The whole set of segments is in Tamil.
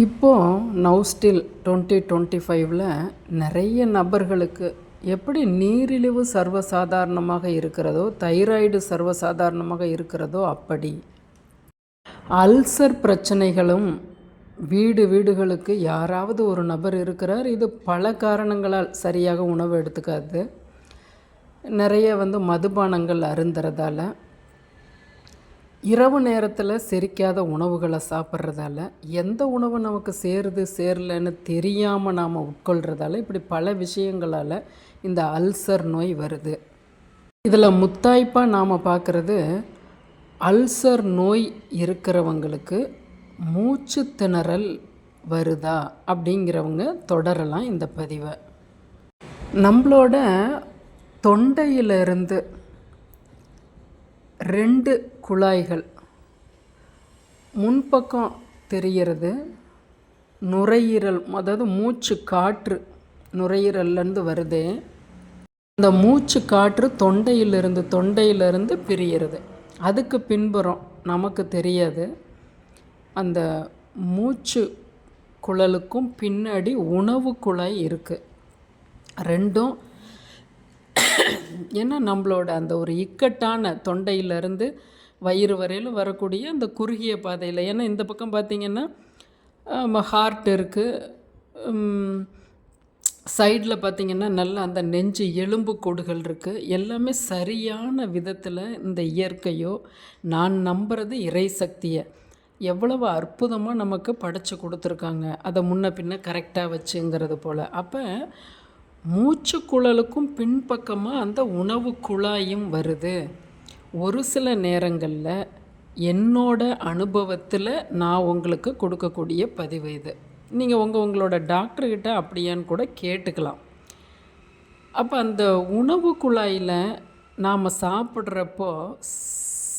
இப்போது நவ் ஸ்டில் டுவெண்ட்டி டுவெண்ட்டி ஃபைவ்ல நிறைய நபர்களுக்கு எப்படி நீரிழிவு சர்வசாதாரணமாக இருக்கிறதோ தைராய்டு சர்வசாதாரணமாக இருக்கிறதோ அப்படி. அல்சர் பிரச்சனைகளும் வீடு வீடுகளுக்கு யாராவது ஒரு நபர் இருக்கிறார். இது பல காரணங்களால் சரியாக உணவு எடுத்துக்காது. நிறைய வந்து மதுபானங்கள் அருந்துறதால இரவு நேரத்தில் செரிக்காத உணவுகளை சாப்பிட்றதால எந்த உணவு நமக்கு சேருது சேரலன்னு தெரியாமல் நாம் உட்கொள்கிறதால இப்படி பல விஷயங்களால் இந்த அல்சர் நோய் வருது. இதில் முத்தாய்ப்பாக நாம் பார்க்குறது அல்சர் நோய் இருக்கிறவங்களுக்கு மூச்சு திணறல் வருதா அப்படிங்கிறவங்க தொடரலாம் இந்த பதிவை. நம்மளோட தொண்டையிலிருந்து ரெண்டு குழாய்கள். முன்பக்கம் தெரிகிறது நுரையீரல் அதாவது மூச்சு காற்று நுரையீரல்லேருந்து வருது. அந்த மூச்சு காற்று தொண்டையிலிருந்து தொண்டையிலிருந்து பிரிகிறது. அதுக்கு பின்புறம் நமக்கு தெரியாது. அந்த மூச்சு குழலுக்கும் பின்னாடி உணவு குழாய் இருக்குது ரெண்டும் ஏன்னா நம்மளோட அந்த ஒரு இக்கட்டான தொண்டையிலேருந்து வயிறு வரையில் வரக்கூடிய அந்த குறுகிய பாதையில். ஏன்னா இந்த பக்கம் பார்த்திங்கன்னா ஹார்ட் இருக்குது சைடில் பார்த்திங்கன்னா நல்ல அந்த நெஞ்சு எலும்பு கோடுகள் இருக்குது எல்லாமே சரியான விதத்தில் இந்த இயற்கையோ நான் நம்புறது இறை சக்தியை எவ்வளவு அற்புதமாக நமக்கு படைச்சி கொடுத்துருக்காங்க. அதை முன்ன பின்ன கரெக்டாக வச்சுங்கிறது போல். அப்போ மூச்சு குழலுக்கும் பின்பக்கமாக அந்த உணவு குழாயும் வருது. ஒரு சில நேரங்களில் என்னோட அனுபவத்தில் நான் உங்களுக்கு கொடுக்கக்கூடிய பதிவு இது. நீங்கள் உங்கள் உங்களோட டாக்டர்கிட்ட அப்படியான்னு கூட கேட்டுக்கலாம். அப்போ அந்த உணவு குழாயில் நாம் சாப்பிட்றப்போ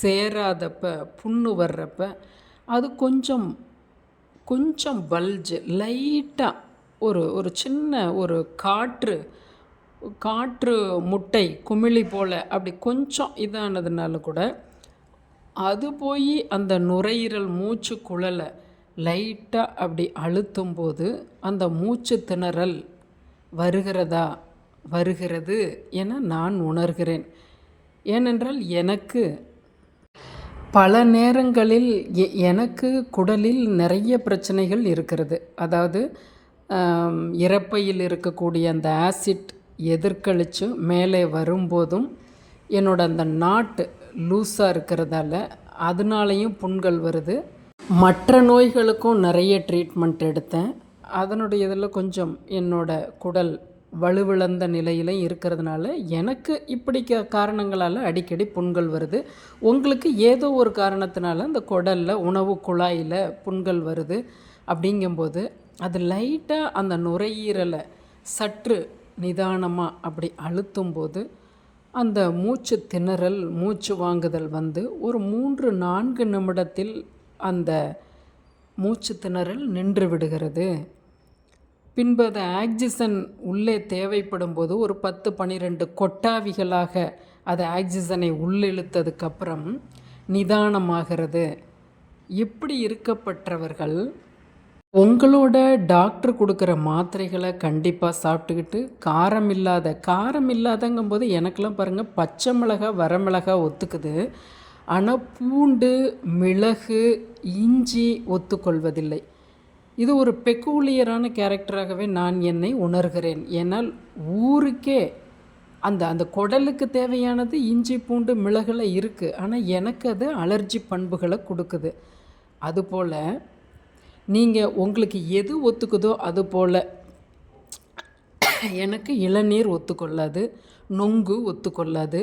சேராதப்ப புண்ணு வர்றப்ப அது கொஞ்சம் கொஞ்சம் பல்ஜு லைட்டாக ஒரு ஒரு சின்ன ஒரு காற்று காற்று முட்டை குமிழி போல் அப்படி கொஞ்சம் இதானதுனால கூட அது போய் அந்த நுரையீரல் மூச்சு குழலை லைட்டாக அப்படி அழுத்தும் போது அந்த மூச்சு திணறல் வருகிறதா? வருகிறது என நான் உணர்கிறேன். ஏனென்றால் எனக்கு பல நேரங்களில் எ- எனக்கு குடலில் நிறைய பிரச்சனைகள் இருக்கிறது. அதாவது இறப்பையில் இருக்கக்கூடிய அந்த ஆசிட் எதிர்கழிச்சு மேலே வரும்போதும் என்னோட அந்த நாட்டு லூஸாக இருக்கிறதால அதனாலையும் புண்கள் வருது. மற்ற நோய்களுக்கும் நிறைய ட்ரீட்மெண்ட் எடுத்தேன். அதனுடைய இதில் கொஞ்சம் என்னோட குடல் வலுவிழந்த நிலையிலையும் இருக்கிறதுனால எனக்கு இப்படி க- காரணங்களால் அடிக்கடி புண்கள் வருது. உங்களுக்கு ஏதோ ஒரு காரணத்தினால அந்த குடலில் உணவு குழாயில் புண்கள் வருது. அப்படிங்கும்போது அது லைட்டாக அந்த நுரையீரலை சற்று நிதானமாக அப்படி அழுத்தும் போது அந்த மூச்சு திணறல் மூச்சு வாங்குதல் வந்து ஒரு மூன்று நான்கு நிமிடத்தில் அந்த மூச்சு திணறல் நின்று விடுகிறது. பின்பு அது ஆக்சிஜன் உள்ளே தேவைப்படும் போது ஒரு பத்து பன்னிரெண்டு கொட்டாவிகளாக அது ஆக்சிஜனை உள்ளிழுத்ததுக்கப்புறம் நிதானமாகிறது. இப்படி இருக்கப்பட்டவர்கள் உங்களோட டாக்டர் கொடுக்குற மாத்திரைகளை கண்டிப்பாக சாப்பிட்டுக்கிட்டு காரம் இல்லாத காரம் இல்லாதங்கும்போது எனக்கெல்லாம் பாருங்கள் பச்சை மிளகா வரமிளகா ஒத்துக்குது. ஆனால் பூண்டு மிளகு இஞ்சி ஒத்துக்கொள்வதில்லை. இது ஒரு பெக்கூலியரான கேரக்டராகவே நான் என்னை உணர்கிறேன். ஏன்னால் ஊருக்கே அந்த அந்த குடலுக்கு தேவையானது இஞ்சி பூண்டு மிளகுல இருக்குது ஆனால் எனக்கு அது அலர்ஜி பண்புகளை கொடுக்குது. அதுபோல் நீங்கள் உங்களுக்கு எது ஒத்துக்குதோ அது போல். எனக்கு இளநீர் ஒத்துக்கொள்ளாது நொங்கு ஒத்துக்கொள்ளாது.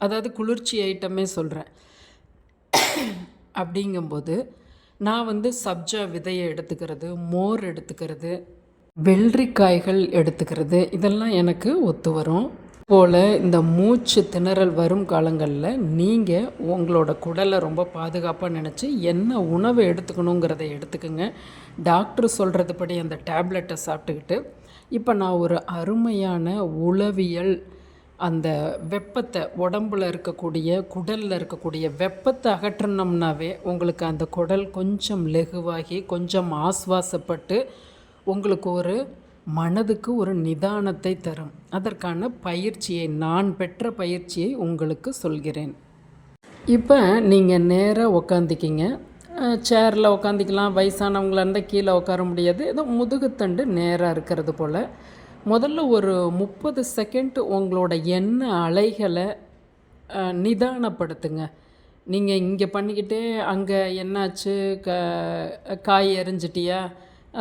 அதாவது குளிர்ச்சி ஐட்டமே சொல்கிறேன் அப்படிங்கும்போது நான் வந்து சப்ஜா விதையை எடுத்துக்கிறது மோர் எடுத்துக்கிறது வெள்ளரிக்காய்கள் எடுத்துக்கிறது இதெல்லாம் எனக்கு ஒத்து வரும். போல் இந்த மூச்சு திணறல் வரும் காலங்களில் நீங்கள் உங்களோட குடலை ரொம்ப பாதுகாப்பாக நினச்சி என்ன உணவை எடுத்துக்கணுங்கிறத எடுத்துக்கோங்க. டாக்டர் சொல்கிறது படி அந்த டேப்லெட்டை சாப்பிட்டுக்கிட்டு இப்போ நான் ஒரு அருமையான உளவியல் அந்த வெப்பத்தை உடம்பில் இருக்கக்கூடிய குடலில் இருக்கக்கூடிய வெப்பத்தை அகற்றினோம்னாவே உங்களுக்கு அந்த குடல் கொஞ்சம் லெகுவாகி கொஞ்சம் ஆஸ்வாசப்பட்டு உங்களுக்கு ஒரு மனதுக்கு ஒரு நிதானத்தை தரும். அதற்கான பயிற்சியை நான் பெற்ற பயிற்சியை உங்களுக்கு சொல்கிறேன். இப்போ நீங்கள் நேராக உக்காந்துக்கிங்க. சேரில் உக்காந்துக்கலாம் வயசானவங்களா இருந்தால் கீழே உட்கார முடியாது. ஏதோ முதுகுத்தண்டு நேராக இருக்கிறது போல். முதல்ல ஒரு முப்பது செகண்ட் உங்களோட எண்ண அலைகளை நிதானப்படுத்துங்க. நீங்கள் இங்கே பண்ணிக்கிட்டே அங்கே என்னாச்சு? க காய் எரிஞ்சிட்டியா?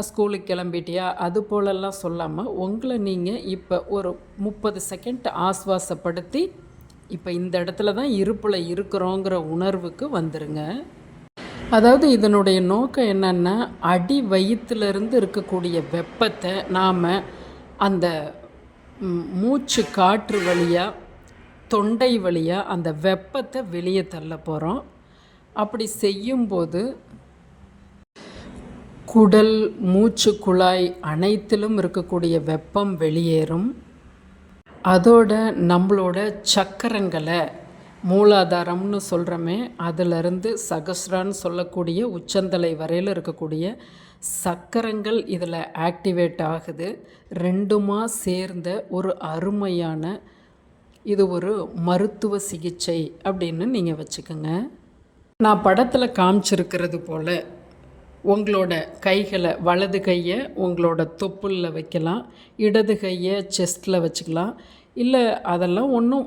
ஸ்கூலுக்கு கிளம்பிட்டியா? அது போலெல்லாம் சொல்லாமல் உங்களை நீங்கள் இப்போ ஒரு முப்பது செகண்ட் ஆஸ்வாசப்படுத்தி இப்போ இந்த இடத்துல தான் இருப்பில் இருக்கிறோங்கிற உணர்வுக்கு வந்துருங்க. அதாவது இதனுடைய நோக்கம் என்னென்னா அடி வயிற்றுலேருந்து இருக்கக்கூடிய வெப்பத்தை நாம் அந்த மூச்சு காற்று வழியாக தொண்டை வழியாக அந்த வெப்பத்தை வெளியே தள்ள போகிறோம் அப்படி செய்யும்போது குடல் மூச்சு குழாய் அனைத்திலும் இருக்கக்கூடிய வெப்பம் வெளியேறும். அதோட நம்மளோட சக்கரங்களை மூலாதாரம்னு சொல்கிறோமே அதிலிருந்து சகஸ்ரான்னு சொல்லக்கூடிய உச்சந்தலை வரையில் இருக்கக்கூடிய சக்கரங்கள் இதில் ஆக்டிவேட் ஆகுது. ரெண்டுமா சேர்ந்த ஒரு அருமையான இது ஒரு மருத்துவ சிகிச்சை அப்படின்னு நீங்கள் வச்சுக்கோங்க. நான் படத்தில் காமிச்சிருக்கிறது போல் உங்களோட கைகளை வலது கையை உங்களோட தொப்புளில் வைக்கலாம் இடது கையை செஸ்ட்டில் வச்சுக்கலாம். இல்லை அதெல்லாம் ஒன்றும்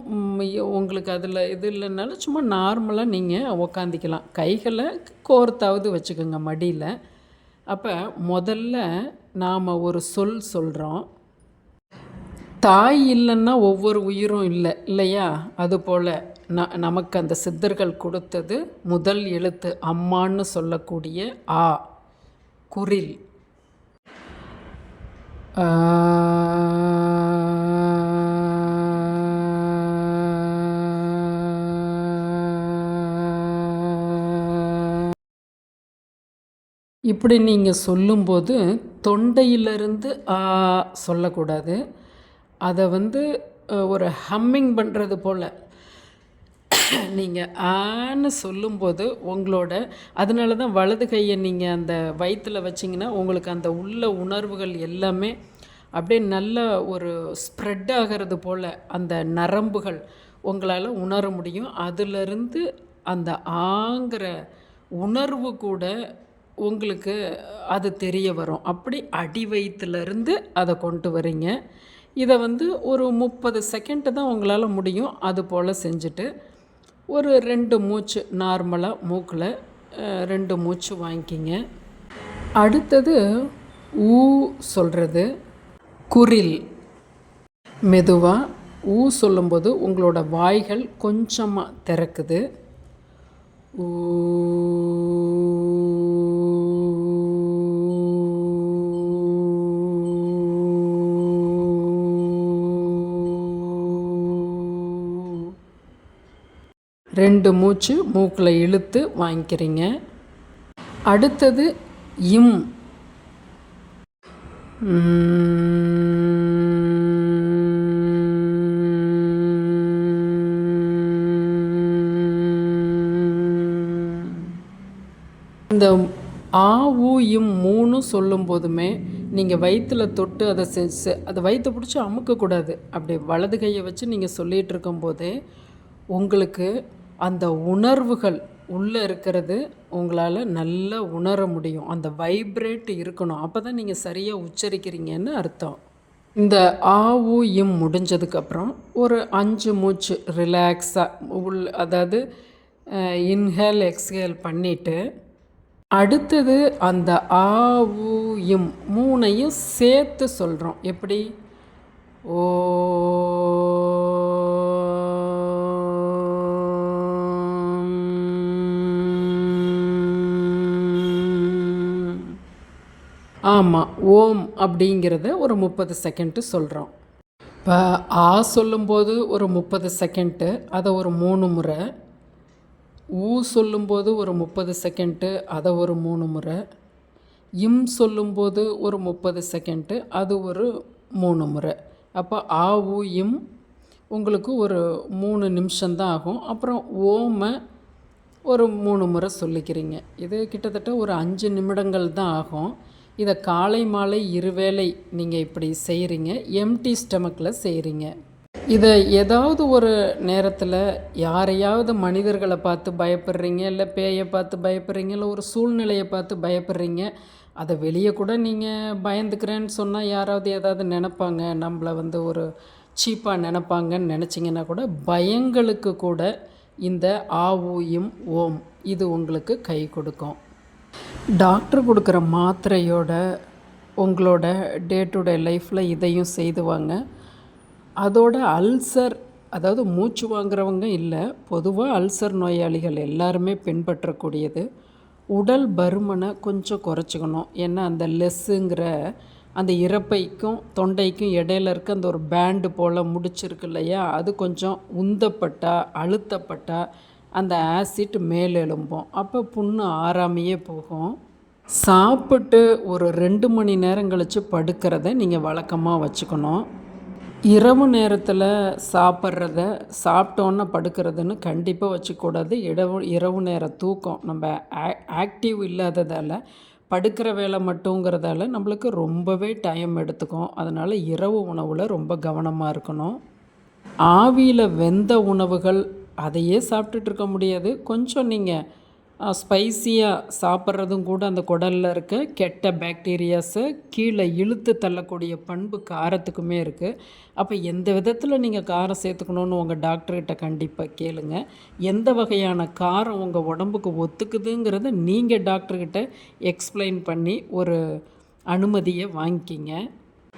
உங்களுக்கு அதில் இது இல்லைனாலும் சும்மா நார்மலாக நீங்கள் உக்காந்திக்கலாம். கைகளை கோர்த்தாவது வச்சுக்கோங்க மடியில். அப்போ முதல்ல நாம் ஒரு சொல் சொல்கிறோம் தாய் இல்லைன்னா ஒவ்வொரு உயிரும் இல்லை இல்லையா? அதுபோல் ந நமக்கு அந்த சித்தர்கள் கொடுத்தது முதல் எழுத்து அம்மான்னு சொல்லக்கூடிய ஆ குரில். இப்படி நீங்கள் சொல்லும்போது தொண்டையிலிருந்து ஆ சொல்லக்கூடாது. அதை வந்து ஒரு ஹம்மிங் பண்ணுறது போல். நீங்கள் ஆன்னு சொல்லும்போது உங்களோட அதனால தான் வலது கையை நீங்கள் அந்த வயிற்றில் வச்சிங்கன்னா உங்களுக்கு அந்த உள்ள உணர்வுகள் எல்லாமே அப்படியே நல்ல ஒரு ஸ்ப்ரெட் ஆகிறது போல் அந்த நரம்புகள் உங்களால் உணர முடியும். அதிலிருந்து அந்த ஆங்கிற உணர்வு கூட உங்களுக்கு அது தெரிய வரும். அப்படி அடி வயிற்றுலேருந்து அதை கொண்டு வரீங்க. இதை வந்து ஒரு முப்பது செகண்ட் தான் உங்களால் முடியும். அது போல் செஞ்சுட்டு ஒரு ரெண்டு மூச்சு நார்மலாக மூக்கில் ரெண்டு மூச்சு வாங்கிக்கிங்க. அடுத்தது ஊ சொல்கிறது குரில். மெதுவாக ஊ சொல்லும்போது உங்களோட வாய்கள் கொஞ்சமாக திறக்குது. ஊ ரெண்டு மூச்சு மூக்கில் இழுத்து வாங்கிக்கிறீங்க. அடுத்தது இம். இந்த ஆ ஊ இம் மூணும் சொல்லும் போதுமே நீங்கள் வயிற்றில் தொட்டு அதை செ செ- அதை வயிற்றை பிடிச்சி அமுக்கக்கூடாது. அப்படி வலது கையை வச்சு நீங்கள் சொல்லிகிட்டு இருக்கும்போதே உங்களுக்கு அந்த உணர்வுகள் உள்ளே இருக்கிறது உங்களால் நல்லா உணர முடியும். அந்த வைப்ரேட் இருக்கணும். அப்போ தான் நீங்கள் சரியாக உச்சரிக்கிறீங்கன்னு அர்த்தம். இந்த ஆ ஊ இம் முடிஞ்சதுக்கப்புறம் ஒரு அஞ்சு மூச்சு ரிலாக்ஸாக உள் அதாவது இன்ஹேல் எக்ஸ்ஹேல் பண்ணிவிட்டு அடுத்தது அந்த ஆ ஊ இம் மூணையும் சேர்த்து சொல்கிறோம் எப்படி? ஓ ஆமாம் ஓம் அப்படிங்கிறத ஒரு முப்பது செகண்ட்டு சொல்கிறோம் இப்போ ஆ சொல்லும்போது ஒரு முப்பது செகண்ட்டு அதை ஒரு மூணு முறை. ஊ சொல்லும்போது ஒரு முப்பது செகண்ட்டு அதை ஒரு மூணு முறை. இம் சொல்லும்போது ஒரு முப்பது செகண்ட்டு அது ஒரு மூணு முறை. அப்போ ஆ ஊ இம் உங்களுக்கு ஒரு மூணு நிமிஷம்தான் ஆகும். அப்புறம் ஓமை ஒரு மூணு முறை சொல்லிக்கிறீங்க. இது கிட்டத்தட்ட ஒரு அஞ்சு நிமிடங்கள் தான் ஆகும். இதை காலை மாலை இருவேளை நீங்கள் இப்படி செய்கிறீங்க எம்டி ஸ்டமக்கில் செய்கிறீங்க இதை ஏதாவது ஒரு நேரத்தில் யாரையாவது மனிதர்களை பார்த்து பயப்படுறீங்க இல்லை பேயை பார்த்து பயப்படுறீங்க இல்லை ஒரு சூழ்நிலையை பார்த்து பயப்படுறீங்க அதை வெளியே கூட நீங்கள் பயந்துக்கிறேன்னு சொன்னால் யாராவது ஏதாவது நினப்பாங்க? நம்மளை வந்து ஒரு சீப்பாக நினப்பாங்கன்னு நினச்சிங்கன்னா கூட பயங்களுக்கு கூட இந்த ஆ ஊயும் ஓம் இது உங்களுக்கு கை கொடுக்கும். டாக்டர் கொடுக்குற மாத்திரையோட உங்களோட டே டு டே லைஃப்பில் இதையும் செய்துவாங்க. அதோட அல்சர் அதாவது மூச்சு வாங்குறவங்க இல்லை பொதுவாக அல்சர் நோயாளிகள் எல்லாருமே பின்பற்றக்கூடியது. உடல் பருமனை கொஞ்சம் குறைச்சிக்கணும். ஏன்னா அந்த லெஸ்ஸுங்கிற அந்த இறப்பைக்கும் தொண்டைக்கும் இடையில இருக்க அந்த ஒரு பேண்டு போல் முடிச்சிருக்கு இல்லையா? அது கொஞ்சம் உந்தப்பட்டா அழுத்தப்பட்டா அந்த ஆசிட் மேலெழும்பும் அப்போ புண்ணு ஆறாமையே போகும். சாப்பிட்டு ஒரு ரெண்டு மணி நேரம் கழித்து படுக்கிறத நீங்கள் வழக்கமாக வச்சுக்கணும். இரவு நேரத்தில் சாப்பிட்றத சாப்பிட்டோன்னே படுக்கிறதுன்னு கண்டிப்பாக வச்சுக்கூடாது. இரவு இரவு நேர தூக்கம். நம்ம ஆக்டிவ் இல்லாததால் படுக்கிற வேலை மட்டுங்கிறதால நம்மளுக்கு ரொம்பவே டைம் எடுத்துக்கும். அதனால் இரவு உணவில் ரொம்ப கவனமாக இருக்கணும். ஆவியில் வெந்த உணவுகள் அதையே சாப்பிட்டுட்டு இருக்க முடியாது. கொஞ்சம் நீங்கள் ஸ்பைசியாக சாப்பிட்றதும் கூட அந்த குடலில் இருக்க கெட்ட பேக்டீரியாஸை கீழே இழுத்து தள்ளக்கூடிய பண்பு காரத்துக்குமே இருக்குது அப்போ எந்த விதத்தில் நீங்கள் காரம் சேர்த்துக்கணுன்னு உங்கள் டாக்டர்கிட்ட கண்டிப்பாக கேளுங்க. எந்த வகையான காரம் உங்கள் உடம்புக்கு ஒத்துக்குதுங்கிறத நீங்கள் டாக்டர்கிட்ட எக்ஸ்பிளைன் பண்ணி ஒரு அனுமதியை வாங்கிக்கிங்க.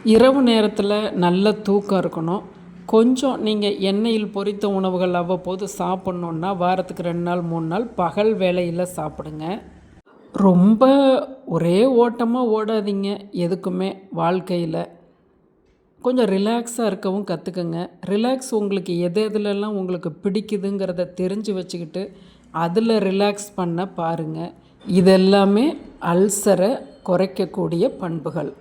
இரவு நேரத்தில் நல்ல தூக்கம் இருக்கணும். கொஞ்சம் நீங்கள் எண்ணெயில் பொரித்த உணவுகள் அவ்வப்போது சாப்பிட்ணுன்னா வாரத்துக்கு ரெண்டு நாள் மூணு நாள் பகல் வேலையில் சாப்பிடுங்க. ரொம்ப ஒரே ஓட்டமாக ஓடாதீங்க எதுக்குமே வாழ்க்கையில். கொஞ்சம் ரிலாக்ஸாக இருக்கவும் கற்றுக்குங்க ரிலாக்ஸ் உங்களுக்கு எது எதுலெல்லாம் உங்களுக்கு பிடிக்குதுங்கிறத தெரிஞ்சு வச்சுக்கிட்டு அதில் ரிலாக்ஸ் பண்ண பாருங்கள் இதெல்லாமே அல்சரை குறைக்கக்கூடிய பண்புகள்.